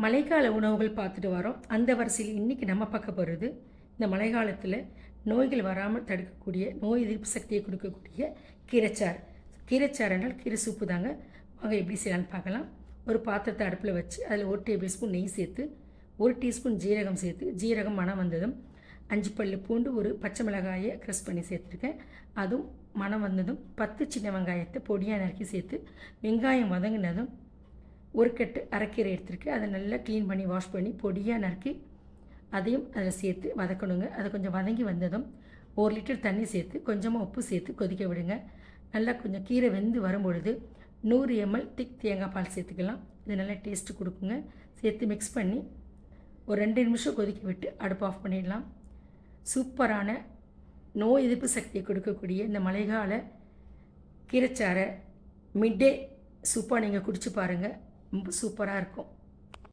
மழைக்கால உணவுகள் பார்த்துட்டு வரோம். அந்த வரிசையில் இன்றைக்கி நம்ம பார்க்க போகிறது இந்த மழைக்காலத்தில் நோய்கள் வராமல் தடுக்கக்கூடிய நோய் எதிர்ப்பு சக்தியை கொடுக்கக்கூடிய கீரைச்சாறு. கீரைச்சார் என்றால் கீரை சூப்பு தாங்க. வாங்க எப்படி செய்யலாம்னு பார்க்கலாம். ஒரு பாத்திரத்தை அடுப்பில் வச்சு அதில் ஒரு டேபிள் ஸ்பூன் நெய் சேர்த்து ஒரு டீஸ்பூன் ஜீரகம் சேர்த்து ஜீரகம் மணம் வந்ததும் அஞ்சு பல்லு பூண்டு ஒரு பச்சை மிளகாயை க்ரஷ் பண்ணி சேர்த்துருக்கேன். அதுவும் மணம் வந்ததும் பத்து சின்ன வெங்காயத்தை பொடியாக நறுக்கி சேர்த்து வெங்காயம் வதங்கினதும் ஒரு கட்டு அரைக்கீரை எடுத்துருக்கு. அதை நல்லா க்ளீன் பண்ணி வாஷ் பண்ணி பொடியாக நறுக்கி அதையும் அதில் சேர்த்து வதக்கணுங்க. அதை கொஞ்சம் வதங்கி வந்ததும் ஒரு லிட்டர் தண்ணி சேர்த்து கொஞ்சமாக உப்பு சேர்த்து கொதிக்க விடுங்க. நல்லா கொஞ்சம் கீரை வெந்து வரும்பொழுது நூறு எம்எல் திக் தேங்காய் பால் சேர்த்துக்கலாம். இது நல்லா டேஸ்ட்டு கொடுக்குங்க. சேர்த்து மிக்ஸ் பண்ணி ஒரு ரெண்டு நிமிஷம் கொதிக்க விட்டு அடுப்பு ஆஃப் பண்ணிடலாம். சூப்பரான நோய் எதிர்ப்பு சக்தியை கொடுக்கக்கூடிய இந்த மழைக்கால கீரைச்சாறை மிட்டே சூப்பாக நீங்கள் குடிச்சு பாருங்கள் ரொம்ப சூப்பராக இருக்கும்.